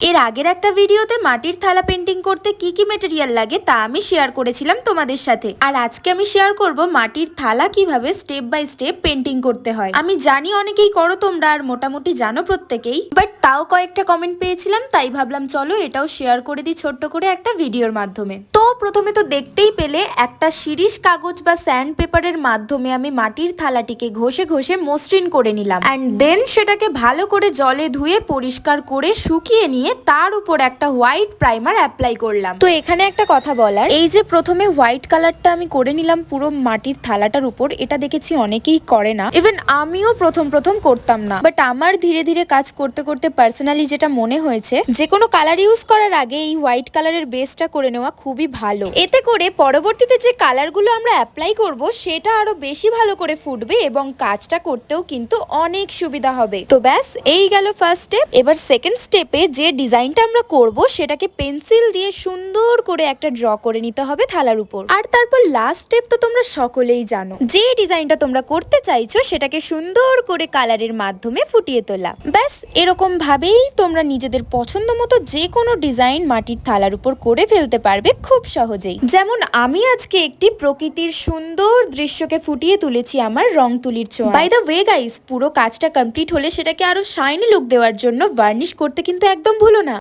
এর আগের একটা ভিডিওতে মাটির থালা পেন্টিং করতে কি কি মেটেরিয়াল লাগে তা আমি শেয়ার করেছিলাম তোমাদের সাথে। আর আজকে আমি শেয়ার করব মাটির থালা কীভাবে স্টেপ বাই স্টেপ পেন্টিং করতে হয়। আমি জানি অনেকেই করো তোমরা আর মোটামুটি জানো প্রত্যেকেই বাট তাও কয়েকটা কমেন্ট পেয়েছিলাম, তাই ভাবলাম চলো এটাও শেয়ার করে দিই ছোট্ট করে একটা ভিডিওর মাধ্যমে। প্রথমে তো দেখতেই পেলে, একটা শিরিষ কাগজ বা স্যান্ড পেপারের মাধ্যমে আমি মাটির থালাটিকে ঘষে ঘষে মসৃণ করে নিলাম। অ্যান্ড দেন সেটাকে ভালো করে জলে ধুয়ে, পরিষ্কার করে শুকিয়ে নিয়ে তার উপর একটা হোয়াইট প্রাইমার অ্যাপ্লাই করলাম। তো এখানে একটা কথা বলার, এই যে প্রথমে হোয়াইট কালারটা আমি করে নিলাম পুরো মাটির থালাটার উপর, এটা দেখেছি অনেকেই করে না। ইভেন আমিও প্রথম প্রথম করতাম না। বাট আমার ধীরে ধীরে কাজ করতে করতে পার্সোনালি যেটা মনে হয়েছে, যে কোনো কালার ইউজ করার আগে এই হোয়াইট কালারের বেসটা করে নেওয়া খুবই ভালো। এতে করে পরবর্তীতে যে কালারগুলো আমরা অ্যাপ্লাই করব, সেটা আরও বেশি ভালো করে ফুটবে এবং কাজটা করতেও কিন্তু অনেক সুবিধা হবে। তো ব্যাস, এই গেল ফার্স্ট স্টেপ এবার সেকেন্ড স্টেপে যে ডিজাইনটা আমরা করব, সেটাকে পেন্সিল দিয়ে সুন্দর করে একটা ড্র করে নিতে হবে থালার উপর। আর তারপর লাস্ট স্টেপ তো তোমরা সকলেই জানো। যে ডিজাইনটা তোমরা করতে চাইছো, সেটাকে সুন্দর করে কালারের মাধ্যমে ফুটিয়ে তোলা। ব্যাস এরকম ভাবেই তোমরা নিজেদের পছন্দ মতো যে কোনো ডিজাইন মাটির থালার উপর করে ফেলতে পারবে খুব সহজেই। যেমন আমি আজকে একটি প্রকৃতির সুন্দর দৃশ্যকে ফুটিয়ে তুলেছি আমার রং তুলির ছোঁয়া বাই দ্য ওয়ে গাইস পুরো কাজটা কমপ্লিট হলে সেটাকে আরও শাইনি লুক দেওয়ার জন্য ভার্নিশ করতে কিন্তু একদম ভুলো না।